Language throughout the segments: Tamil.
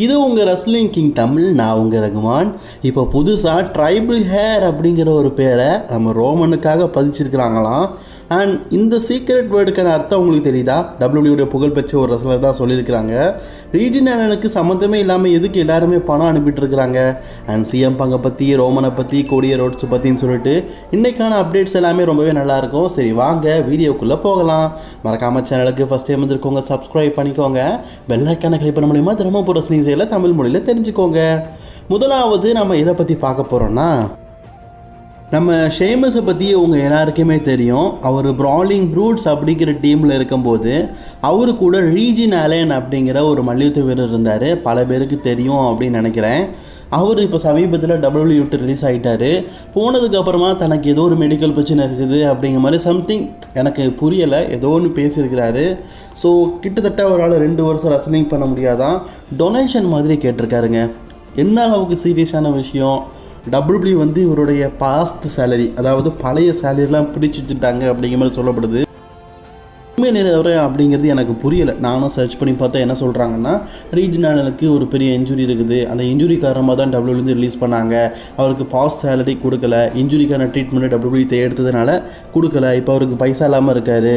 இது உங்கள் ரஸ்லிங் கிங் தமிழ் நான் உங்கள் ரகுமான். இப்போ புதுசாக ட்ரைபிள் ஹேர் அப்படிங்கிற ஒரு பேரை நம்ம ரோமனுக்காக பதிச்சிருக்கிறாங்களாம். அண்ட் இந்த சீக்ரெட் வேர்டுக்கான அர்த்தம் உங்களுக்கு தெரியுதா? டபிள்யூடைய புகழ்பெற்ற ஒரு ரசலர் தான் சொல்லியிருக்கிறாங்க. ரீஜன் அண்ணனுக்கு சம்மந்தமே இல்லாமல் எதுக்கு எல்லாருமே பணம் அனுப்பிட்டு இருக்கிறாங்க அண்ட் சிஎம் பங்கை பற்றி ரோமனை பற்றி கோடிய ரோட்ஸ் பற்றின்னு சொல்லிட்டு இன்றைக்கான அப்டேட்ஸ் எல்லாமே ரொம்பவே நல்லாயிருக்கும் சரி வாங்க வீடியோக்குள்ளே போகலாம். மறக்காமல் சேனலுக்கு ஃபஸ்ட் டைம் வந்துருக்கோங்க சப்ஸ்கிரைப் பண்ணிக்கோங்க. பெல்லைக்கான கிளிக் பண்ண மூலியமாக தினமும் போகிற செய்திகளை தமிழ் மொழியில் தெரிஞ்சுக்கோங்க. முதலாவது நம்ம இதை பற்றி பார்க்க போகிறோன்னா நம்ம ஷேமஸை பற்றி உங்கள் எல்லாருக்குமே தெரியும். அவர் ப்ராலிங் ப்ரூட்ஸ் அப்படிங்கிற டீமில் இருக்கும்போது அவரு கூட ரீஜின் அலேன் அப்படிங்கிற ஒரு மல்யுத்த வீரர் இருந்தார். பல பேருக்கு தெரியும் அப்படின்னு நினைக்கிறேன். அவர் இப்போ சமீபத்தில் டபிள்யூட்டு ரிலீஸ் ஆகிட்டாரு போனதுக்கப்புறமா தனக்கு ஏதோ ஒரு மெடிக்கல் பிரச்சனை இருக்குது அப்படிங்கிற மாதிரி சம்திங் எனக்கு புரியலை. ஏதோ ஒன்று பேசியிருக்கிறாரு. ஸோ கிட்டத்தட்ட அவரால் ரெண்டு வருஷம் ரசனிங் பண்ண முடியாதான். டொனேஷன் மாதிரி கேட்டிருக்காருங்க. என்ன அளவுக்கு சீரியஸான விஷயம்? டபிள்யூபிள்யூ வந்து இவருடைய பாஸ்ட் சேலரி அதாவது பழைய சேலரிலாம் பிடிச்சி வச்சுட்டாங்க அப்படிங்கிற மாதிரி சொல்லப்படுது. உண்மை நிலவரம் அப்படிங்கிறது எனக்கு புரியலை. நானும் சர்ச் பண்ணி பார்த்தா என்ன சொல்கிறாங்கன்னா ரீஜனலுக்கு ஒரு பெரிய இன்ஜுரி இருக்குது. அந்த இன்ஜுரி காரணமாக தான் டபிள்யூலேருந்து ரிலீஸ் பண்ணாங்க. அவருக்கு பாஸ் சேலரி கொடுக்கல. இன்ஜுரிக்கான ட்ரீட்மெண்ட் டபிள்யூ எடுத்ததுனால கொடுக்கல. இப்போ அவருக்கு பைசா இல்லாமல் இருக்கார்.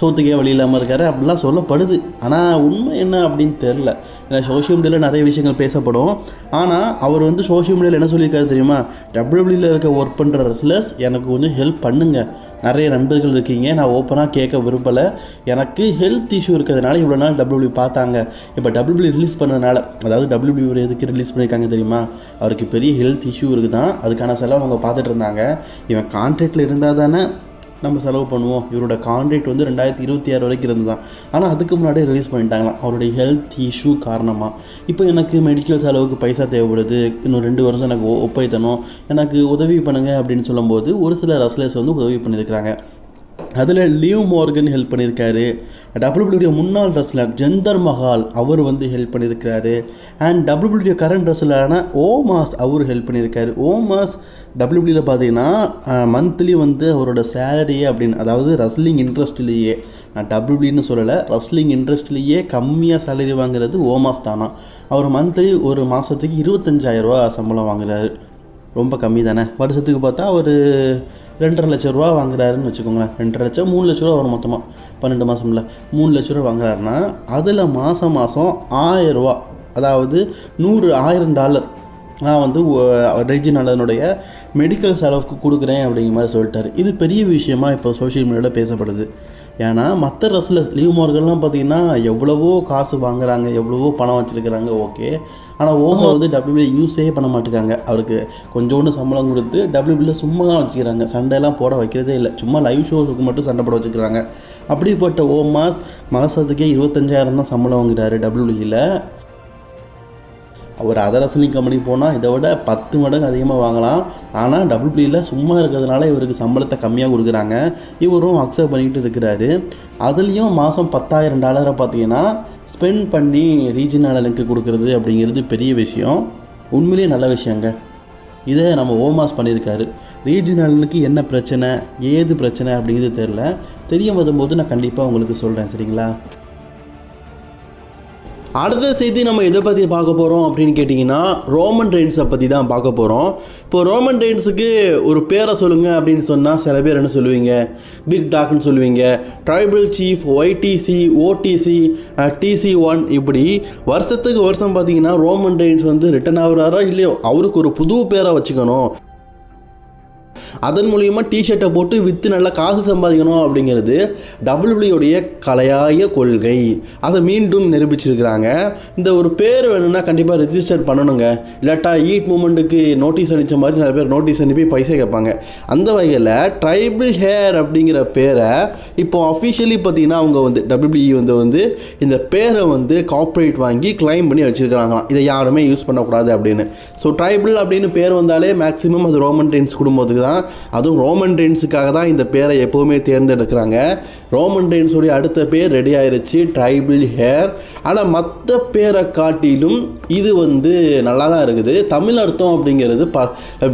சோத்துக்கே வழி இல்லாமல் இருக்கார். அப்படிலாம் சொல்லப்படுது. ஆனால் உண்மை என்ன அப்படின்னு தெரில ஏன்னா சோஷியல் மீடியாவில் நிறைய விஷயங்கள் பேசப்படும். ஆனால் அவர் வந்து சோஷியல் மீடியாவில் என்ன சொல்லியிருக்காரு தெரியுமா? டபிள்யூபிள்யூவில் இருக்க ஒர்க் பண்ணுற ரெஸ்லர்ஸ் எனக்கு கொஞ்சம் ஹெல்ப் பண்ணுங்கள் நிறைய நண்பர்கள் இருக்கீங்க. நான் ஓப்பனாக கேட்க விரும்பலை. எனக்கு ஹெல்த் இஷ்யூ இருக்கிறதுனால இவ்வளோ நாள் டபிள்யூபிள்யூ பார்த்தாங்க. இப்போ டபிள்யூபிள்யூ ரிலீஸ் பண்ணதுனால அதாவது டபிள்யூபிள்யூ எதுக்கு ரிலீஸ் பண்ணியிருக்காங்க தெரியுமா? அவருக்கு பெரிய ஹெல்த் இஷ்யூ இருக்குது தான் அதுக்கான செலவு அவங்க பார்த்துட்டு இருந்தாங்க. இவன் கான்ட்ராக்டில் இருந்தால் தானே நம்ம செலவு பண்ணுவோம். இவரோட கான்ட்ராக்ட் வந்து ரெண்டாயிரத்தி இருபத்தி ஆறு வரைக்கும் இருந்து தான் ஆனால் அதுக்கு முன்னாடியே ரிலீஸ் பண்ணிட்டாங்களாம். அவருடைய ஹெல்த் இஷ்யூ காரணமாக இப்போ எனக்கு மெடிக்கல் செலவுக்கு பைசா தேவைப்படுது. இன்னும் ரெண்டு வருஷம் எனக்கு ஒ- ஒப்பைத்தணும் எனக்கு உதவி பண்ணுங்கள் அப்படின்னு சொல்லும்போது ஒரு சில ரசலேஸ் வந்து உதவி பண்ணியிருக்கிறாங்க. அதில் லியூ மோர்கன் ஹெல்ப் பண்ணியிருக்காரு. டபிள்யூபிள்யூடைய முன்னாள் ரெஸ்லர் ஜெந்தர் மஹால் அவர் வந்து ஹெல்ப் பண்ணியிருக்காரு அண்ட் டபிள்யூபிள்யூடைய கரண்ட் ரெஸ்லரான ஓமாஸ் அவர் ஹெல்ப் பண்ணியிருக்காரு. ஓமாஸ் டபிள்யூபிள்யூவில் பார்த்தீங்கன்னா மந்த்லி வந்து அவரோட சேலரியே அப்படின்னு அதாவது ரஸ்லிங் இன்ட்ரெஸ்ட்லேயே நான் டபிள்யூபிள்யூன்னு சொல்லலை ரஸ்லிங் இன்ட்ரெஸ்ட்லேயே கம்மியாக சேலரி வாங்குறது ஓமாஸ் தானா? அவர் மந்த்லி ஒரு மாதத்துக்கு இருபத்தஞ்சாயிரரூவா சம்பளம் வாங்குறாரு. ரொம்ப கம்மி தானே? வருஷத்துக்கு பார்த்தா ஒரு ரெண்டரை லட்ச ரூபா வாங்குறாருன்னு வச்சுக்கோங்களேன். ரெண்டரை லட்சம் மூணு லட்ச ரூபா வரும் மொத்தமாக பன்னெண்டு மாதம்ல மூணு லட்ச ரூபா வாங்குறாருன்னா அதில் மாதம் மாதம் ஆயிரம் ரூபா அதாவது நூறு ஆயிரம் டாலர். நான் வந்து ரெஜினாலனுடைய மெடிக்கல் செலவுக்கு கொடுக்குறேன் அப்படிங்கிற மாதிரி சொல்லிட்டாரு. இது பெரிய விஷயமா இப்போ சோஷியல் மீடியாவில் பேசப்படுது. ஏன்னா மற்ற ரசில் லீவ் மார்க்கெல்லாம் பார்த்தீங்கன்னா எவ்வளவோ காசு வாங்குறாங்க எவ்வளவோ பணம் வச்சுருக்கிறாங்க ஓகே ஆனால் ஓசோ வந்து டபிள்யூபிள்யூ யூஸே பண்ண மாட்டேங்காங்க அவருக்கு கொஞ்சோண்டு சம்பளம் கொடுத்து டபிள்யூபிள்யூ சும்மா தான் வச்சுக்கிறாங்க. சண்டையெல்லாம் போட வைக்கிறதே இல்லை. சும்மா லைவ் ஷோவுக்கு மட்டும் சண்டை போட வச்சுக்கிறாங்க. அப்படிப்பட்ட ஓ மாஸ் மாதத்துக்கே இருபத்தஞ்சாயிரம் தான் சம்பளம் வாங்குறாரு டபிள்யூபிள்யூவில் அவர் அதர் கம்பெனி போனால் இதை விட பத்து மடங்கு அதிகமாக வாங்கலாம். ஆனால் டபுள் பிளியில் சும்மா இருக்கிறதுனால இவருக்கு சம்பளத்தை கம்மியாக கொடுக்குறாங்க. இவரும் அக்செப்ட் பண்ணிக்கிட்டு இருக்கிறாரு. அதுலேயும் மாதம் பத்தாயிரம் டாலரை பார்த்தீங்கன்னா ஸ்பெண்ட் பண்ணி ரீஜனலுக்கு கொடுக்குறது அப்படிங்கிறது பெரிய விஷயம். உண்மையிலேயே நல்ல விஷயங்க. இதை நம்ம ஓமாஸ் பண்ணியிருக்காரு. ரீஜினலுக்கு என்ன பிரச்சனை? ஏது பிரச்சனை அப்படிங்கிறது தெரில தெரிய வரும்போது நான் கண்டிப்பாக உங்களுக்கு சொல்கிறேன் சரிங்களா? அடுத்த செய்தி நம்ம எதை பற்றி பார்க்க போகிறோம் அப்படின்னு கேட்டிங்கன்னா ரோமன் ரெயின்ஸை பற்றி தான் பார்க்க போகிறோம் இப்போ ரோமன் ரெயின்ஸுக்கு ஒரு பேரை சொல்லுங்கள் அப்படின்னு சொன்னால் சில பேர் என்ன சொல்லுவீங்க? பிக் டாக்னு சொல்லுவீங்க. Tribal chief YTC OTC DC one இப்படி வருஷத்துக்கு வருஷம் பார்த்தீங்கன்னா ரோமன் ரெயின்ஸ் வந்து ரிட்டன் ஆகுறாரோ இல்லையோ? அவருக்கு ஒரு புது பேரை வச்சுக்கணும். அதன் மூலியமாக டிஷர்ட்டை போட்டு விற்று நல்லா காசு சம்பாதிக்கணும் அப்படிங்கிறது டபிள்யூடைய கலையாய கொள்கை. அதை மீண்டும் நிரூபிச்சிருக்கிறாங்க. இந்த ஒரு பேர் வேணும்னா கண்டிப்பாக ரிஜிஸ்டர் பண்ணணுங்க. இல்லாட்டா ஈட் மூமெண்ட்டுக்கு நோட்டீஸ் அனுப்பிச்ச மாதிரி நிறைய பேர் நோட்டீஸ் அனுப்பி பைசா கேட்பாங்க. அந்த வகையில் ட்ரைபிள் ஹேர் அப்படிங்கிற பேரை இப்போ அஃபிஷியலி பார்த்தீங்கன்னா அவங்க வந்து டபிள்யூபிஇ வந்து வந்து இந்த பேரை வந்து கார்ப்பரேட் வாங்கி கிளைம் பண்ணி வச்சுருக்கிறாங்களாம். இதை யாருமே யூஸ் பண்ணக்கூடாது அப்படின்னு. ஸோ ட்ரைபிள் அப்படின்னு பேர் வந்தாலே மேக்ஸிமம் அது ரோமன் டென்ஸ் குடும்பத்துக்கு தான். அதுவும் ரோமன் ரெயின்ஸுக்காக தான் இந்த பேரை எப்போவுமே தேர்ந்தெடுக்கிறாங்க. ரோமன் ரெயின்ஸுடைய அடுத்த பேர் ரெடி ஆயிருச்சு ட்ரைபிள் ஹேர் ஆனால் மற்ற பேரை காட்டிலும் இது வந்து நல்லா தான் இருக்குது. தமிழ் அர்த்தம் அப்படிங்கிறது ப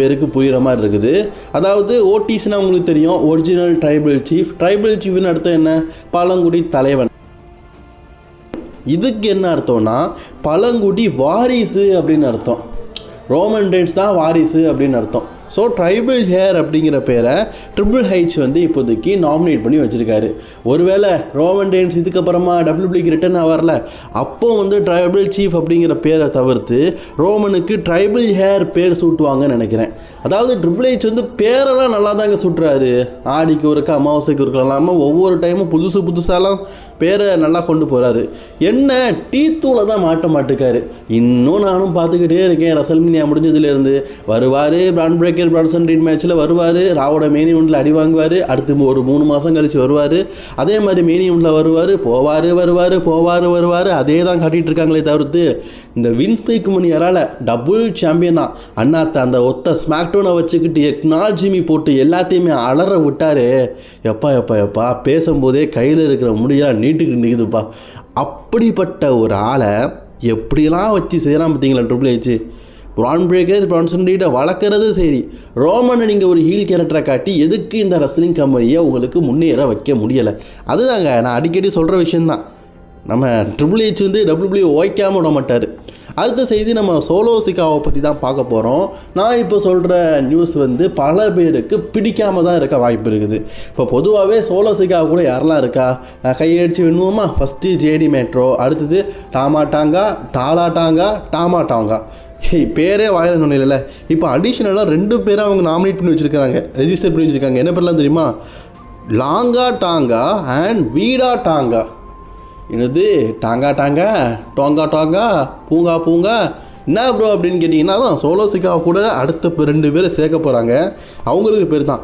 பேருக்கு புரிகிற மாதிரி இருக்குது. அதாவது ஓடிஸ்னால் உங்களுக்கு தெரியும் ஒரிஜினல் ட்ரைபிள் சீஃப் ட்ரைபிள் சீஃப்னு அர்த்தம் என்ன? பழங்குடி தலைவன். இதுக்கு என்ன அர்த்தம்னா பழங்குடி வாரிசு அப்படின்னு அர்த்தம். ரோமன் டென்ஸ் தான் வாரிசு அப்படின்னு அர்த்தம். ஸோ ட்ரைபிள் ஹேர் அப்படிங்கிற பேரை ட்ரிபிள் ஹைச் வந்து இப்போதைக்கு நாமினேட் பண்ணி வச்சுருக்காரு. ஒருவேளை ரோமன் டேன்ஸ் இதுக்கப்புறமா டபிள்யூபிளிக்கு ரிட்டர்ன் வரல அப்போ வந்து ட்ரைபிள் சீஃப் அப்படிங்கிற பேரை தவிர்த்து ரோமனுக்கு ட்ரைபிள் ஹேர் பேர் சூட்டுவாங்கன்னு நினைக்கிறேன். அதாவது ட்ரிபிள் ஹைச் வந்து பேரெல்லாம் நல்லா தாங்க சுட்டுறாரு. ஆடிக்கு ஒருக்கா அமாவாசைக்கு ஒருக்கா இல்லாமல் ஒவ்வொரு டைமும் புதுசு புதுசாலாம் பேரை நல்லா கொண்டு போகிறாரு என்ன டீ தூளை தான் மாட்ட மாட்டுக்காரு இன்னும் நானும் பார்த்துக்கிட்டே இருக்கேன். ரசல்மினியா முடிஞ்சதுலேருந்து. வருவார் பிராண்ட் பிரேக்கர் பிரான்சன் ரீட் மேட்ச்சில் வருவார். ராவோட மேனி ஒன்றில் அடி வாங்குவார். அடுத்து ஒரு மூணு மாதம் கழிச்சு வருவார். அதே மாதிரி மேனி ஒன்றில் வருவார். போவார் வருவார் போவார் வருவார். அதே தான் காட்டிகிட்டு இருக்காங்களே தவிர்த்து இந்த வின்ஸ்பேக் முனியரால் டபுள் சாம்பியனா அண்ணாத்த அந்த ஒத்த ஸ்மாக்டோனை வச்சுக்கிட்டு எக்னாலஜிமி போட்டு எல்லாத்தையுமே அலற விட்டார். எப்பா எப்பா எப்பா பேசும்போதே கையில் இருக்கிற முடியெல்லாம் நீட்டுக்கிட்டு நிற்குதுப்பா அப்படிப்பட்ட ஒரு ஆளை எப்படியெல்லாம் வச்சு செய்கிறான் பார்த்தீங்களா triple H Bron Breakker Bronson ரீடை வளர்க்குறது சரி. ரோமனை நீங்கள் ஒரு ஹீல் கேரக்டரை காட்டி எதுக்கு இந்த ரெஸ்லிங் கம்பெனியை உங்களுக்கு முன்னேற வைக்க முடியலை? அதுதாங்க நான் அடிக்கடி சொல்கிற விஷயந்தான் நம்ம ட்ரிபிள் ஹெச் வந்து டபிள்யூபிள்யூ ஓய்க்காமல் விட மாட்டார். அடுத்த செய்தி நம்ம சோலோ சிக்காவை பற்றி தான் பார்க்க போகிறோம் நான் இப்போ சொல்கிற நியூஸ் வந்து பல பேருக்கு பிடிக்காம தான் இருக்க வாய்ப்பு இருக்குது. இப்போ பொதுவாகவே சோலோ சிக்காவை கூட யாரெல்லாம் இருக்கா? கையடிச்சு விண்ணுவோமா ஃபஸ்ட்டு ஜேடி மேட்ரோ அடுத்தது டாமா டாங்கா டாலா பேரே வாயில நுழையில இப்போ அடிஷ்னலாக ரெண்டு பேரை அவங்க நாமினேட் பண்ணி வச்சுருக்காங்க ரெஜிஸ்டர் பண்ணி வச்சுருக்காங்க. என்ன பேர்லாம் தெரியுமா? லாங்கா டாங்கா அண்ட் வீடா டாங்கா. என்னது? டாங்கா டாங்கா டோங்கா டாங்கா பூங்கா பூங்கா. என்ன ப்ரோ அப்படின்னு கேட்டிங்கன்னா தான் சோலோசிக்கா கூட அடுத்த ரெண்டு பேரை சேர்க்க போகிறாங்க அவங்களுக்கு பேர் தான்.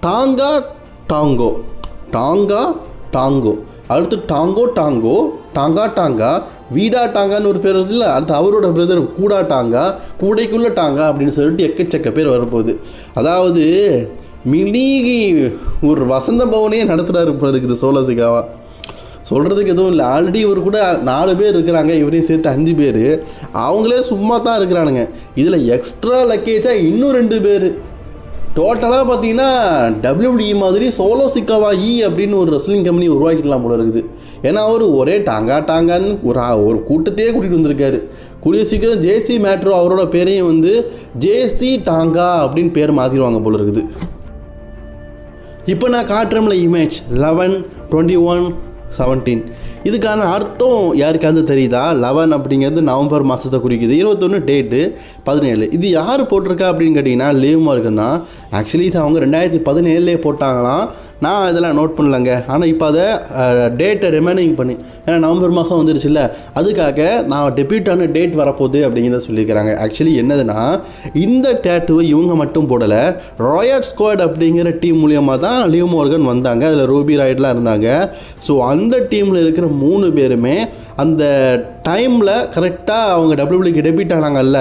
Tonga Tango. Tonga Tango. அடுத்து டாங்கோ டாங்கோ டாங்கா டாங்கா வீடா டாங்கான்னு ஒரு பேர் வருது இல்லை? அடுத்து அவரோட பிரதர் கூடா டாங்கா கூடைக்குள்ள டாங்கா அப்படின்னு சொல்லிட்டு எக்கச்சக்க பேர் வரப்போகுது. அதாவது மினிகி ஒரு வசந்த பவனே நடத்துகிறாரு இப்போ இருக்குது சோலசிகாவா சொல்கிறதுக்கு எதுவும் இல்லை. ஆல்ரெடி இவர் கூட நாலு பேர் இருக்கிறாங்க. இவரையும் சேர்த்து அஞ்சு பேர். அவங்களே சும்மா தான் இருக்கிறானுங்க. இதில் எக்ஸ்ட்ரா லக்கேஜாக இன்னும் ரெண்டு பேர். டோட்டலாக பார்த்தீங்கன்னா டபிள்யூடிஇ மாதிரி சோலோ சிக்காவா இ அப்படின்னு ஒரு ரெஸ்லிங் கம்பெனி உருவாக்கிக்கலாம் போல இருக்குது. ஏன்னா அவர் ஒரே டாங்கா டாங்கான்னு ஒரு ஒரு கூட்டத்தையே கூட்டிகிட்டு வந்திருக்காரு. கூடிய சீக்கிரம் ஜேசி மேட்ரோ அவரோட பேரையும் வந்து ஜேசி டாங்கா அப்படின்னு பேர் மாற்றிடுவாங்க போல இருக்குது. இப்போ நான் காட்டுறோம்ல image eleven twenty one seventeen இதுக்கான அர்த்தம் யாருக்காவது தெரியுதா? லெவன் அப்படிங்கிறது நவம்பர் மாதத்தை குறிக்குது. இருபத்தொன்று டேட்டு பதினேழு. இது யார் போட்டிருக்கா அப்படின்னு கேட்டிங்கன்னா லீவ் மார்க்கு தான். ஆக்சுவலி இது அவங்க ரெண்டாயிரத்தி பதினேழுலேயே போட்டாங்களாம். நான் இதெல்லாம் நோட் பண்ணலங்க. ஆனால் இப்போ அதை டேட்டை ரிமைனிங் பண்ணி ஏன்னா நவம்பர் மாதம் வந்துருச்சுல்ல. அதுக்காக நான் டெபியூட்டான டேட் வரப்போகுது அப்படிங்கிறத சொல்லியிருக்கிறாங்க. ஆக்சுவலி என்னதுன்னா இந்த டேட்டுவை இவங்க மட்டும் போடலை. ராயல் ஸ்குவாட் அப்படிங்கிற டீம் மூலியமாக தான் லீவ் மோர்கன் வந்தாங்க. அதில் ரூபி ராய்டெலாம் இருந்தாங்க. ஸோ அந்த டீமில் இருக்கிற மூணு பேருமே அந்த டைமில் கரெக்டாக அவங்க டபிள்யூபிள்யூக்கு டெபிட் ஆனாங்கல்ல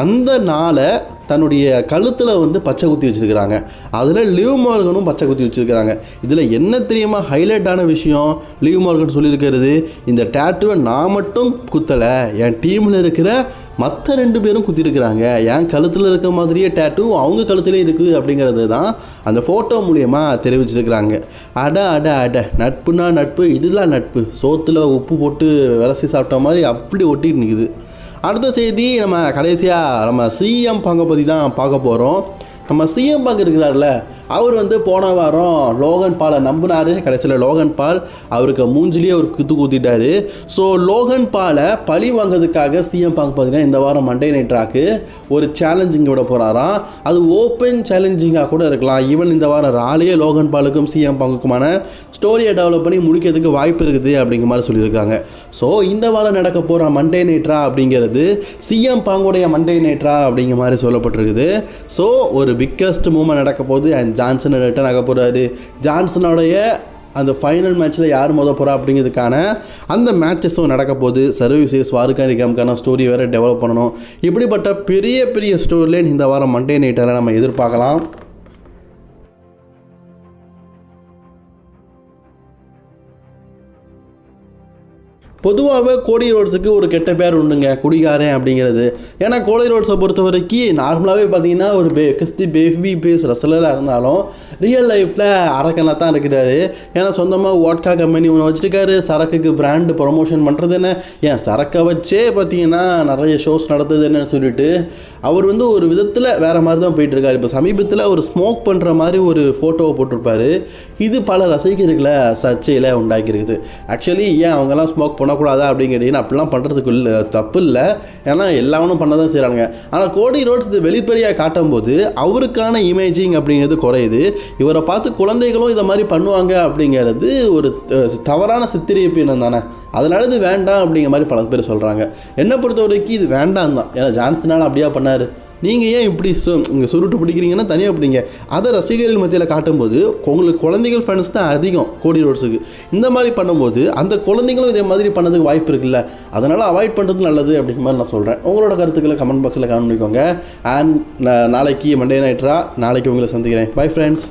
அந்த நாளை தன்னுடைய கழுத்தில் வந்து பச்சை குத்தி வச்சுருக்கிறாங்க. அதில் லிவ் மார்கனும் பச்சை குத்தி வச்சுருக்கிறாங்க. இதில் என்ன தெரியுமா ஹைலைட்டான விஷயம்? லிவ் மார்கன் சொல்லியிருக்கிறது இந்த டேட்டுவை நான் மட்டும் குத்தலை என் டீமில் இருக்கிற மற்ற ரெண்டு பேரும் குத்திருக்கிறாங்க. என் கழுத்தில் இருக்க மாதிரியே டேட்டு அவங்க கழுத்திலே இருக்குது அப்படிங்கிறது தான் அந்த ஃபோட்டோ மூலியமாக தெரிவிச்சிருக்கிறாங்க. அட அட அட நட்புனா நட்பு இதுதான் நட்பு. சோத்தில் உப்பு போட்டு விரசி சாப்பிட்ட மாதிரி அப்படி ஒட்டிட்டு நிற்குது அடுத்த செய்தி நம்ம கடைசியாக நம்ம சிஎம் பங்கை பற்றி தான் பார்க்க போகிறோம் நம்ம சிஎம் பங்க் இருக்கிறார்ல அவர் வந்து போன வாரம் லோகன் பாலை நம்பினார். கடைசியில் லோகன் பால் அவருக்கு மூஞ்சிலேயே அவர் குத்து குத்திட்டாரு. ஸோ லோகன் பாலை பழி வாங்குறதுக்காக சிஎம் பங்க் பார்த்தீங்கன்னா இந்த வாரம் மண்டே நைட் ராக்கு ஒரு சேலஞ்சிங் விட போகிறாராம் அது ஓப்பன் சேலஞ்சிங்காக கூட இருக்கலாம். ஈவன் இந்த வாரம் ராலியே லோகன் பாலுக்கும் சிஎம் பங்குக்குமான ஸ்டோரியை டெவலப் பண்ணி முடிக்கிறதுக்கு வாய்ப்பு இருக்குது அப்படிங்கிற மாதிரி சொல்லியிருக்காங்க. ஸோ இந்த வாரம் நடக்க போகிற மண்டே நைட்ரா அப்படிங்கிறது சிஎம் பாங்குடைய மண்டே நைட்ரா அப்படிங்கிற மாதிரி சொல்லப்பட்டிருக்குது. ஸோ ஒரு பிக்கஸ்ட் மூமெண்ட் நடக்க போகுது அண்ட் ஜான்சன் ரிட்டர்ன் ஆக போகிறாரு ஜான்சனோடைய அந்த ஃபைனல் மேட்ச்சில் யார் மோத போகிறா அப்படிங்கிறதுக்கான அந்த மேட்சஸும் நடக்க போகுது. சர்வீசஸ் வாருக்கா நிகம்கான ஸ்டோரி வேறு டெவலப் பண்ணணும். இப்படிப்பட்ட பெரிய பெரிய ஸ்டோரி லைன் இந்த வாரம் மண்டே நைட்டில் நம்ம எதிர்பார்க்கலாம். பொதுவாகவே கோடி ரோட்ஸுக்கு ஒரு கெட்ட பேர் உண்டுங்க குடிகாரன் அப்படிங்கிறது. ஏன்னா கோடி ரோட்ஸை பொறுத்த வரைக்கும் நார்மலாகவே பார்த்தீங்கன்னா ஒரு பே கிறிஸ்தி பேபி பேஸ் ரசலராக இருந்தாலும் ரியல் லைஃப்பில் அரக்கனாக தான் இருக்கிறாரு. ஏன்னா சொந்தமாக வாட்கா கம்பெனி ஒன்று வச்சுருக்காரு. சரக்குக்கு பிராண்டு ப்ரொமோஷன் பண்ணுறது என்ன ஏன் சரக்கை வச்சே பார்த்தீங்கன்னா நிறைய ஷோஸ் நடத்துது என்னன்னு சொல்லிட்டு அவர் வந்து ஒரு விதத்தில் வேறு மாதிரி தான் போயிட்டுருக்காரு. இப்போ சமீபத்தில் அவர் ஸ்மோக் பண்ணுற மாதிரி ஒரு ஃபோட்டோவை போட்டிருப்பாரு. இது பல ரசிகர்களை சர்ச்சையில் உண்டாக்கியிருக்குது. ஆக்சுவலி ஏன் அவங்கெல்லாம் ஸ்மோக் பண்ணக்கூடாதா அப்படிங்கிறீங்க அப்படிலாம் பண்ணுறதுக்கு இல்லை தப்பு இல்லை. ஏன்னா எல்லாவனும் பண்ண தான் செய்கிறாங்க ஆனால் கோடி ரோட்ஸ் இது வெளிப்படையாக காட்டும்போது அவருக்கான இமேஜிங் அப்படிங்கிறது குறையுது. இவரை பார்த்து குழந்தைகளும் இதை மாதிரி பண்ணுவாங்க அப்படிங்கிறது ஒரு தவறான சித்திரிப்பினம் தானே. அதனால் இது வேண்டாம் அப்படிங்கிற மாதிரி பல பேர் சொல்கிறாங்க என்னை பொறுத்த வரைக்கும் இது வேண்டாம் தான் ஏன்னா ஜான்சனால் அப்படியா பண்ணார். நீங்கள் ஏன் இப்படி சு இங்கே சுருட்டு பிடிக்கிறீங்கன்னா தனியாக பிடிங்க. அதை ரசிகர்கள் மத்தியில் காட்டும்போது உங்களுக்கு குழந்தைகள் ஃபேன்ஸ் தான் அதிகம் கோடி ரோட்ஸுக்கு. இந்த மாதிரி பண்ணும்போது அந்த குழந்தைங்களும் இதே மாதிரி பண்ணதுக்கு வாய்ப்பு இருக்குல்ல. அதனால் அவாய்ட் பண்ணுறது நல்லது அப்படிங்கிற மாதிரி நான் சொல்கிறேன் உங்களோட கருத்துக்களை கமெண்ட் பாக்ஸில் கமெண்ட் பண்ணிக்கோங்க. அண்ட் நாளைக்கு மண்டே நைட்ரா நாளைக்கு உங்களை சந்திக்கிறேன். Bye friends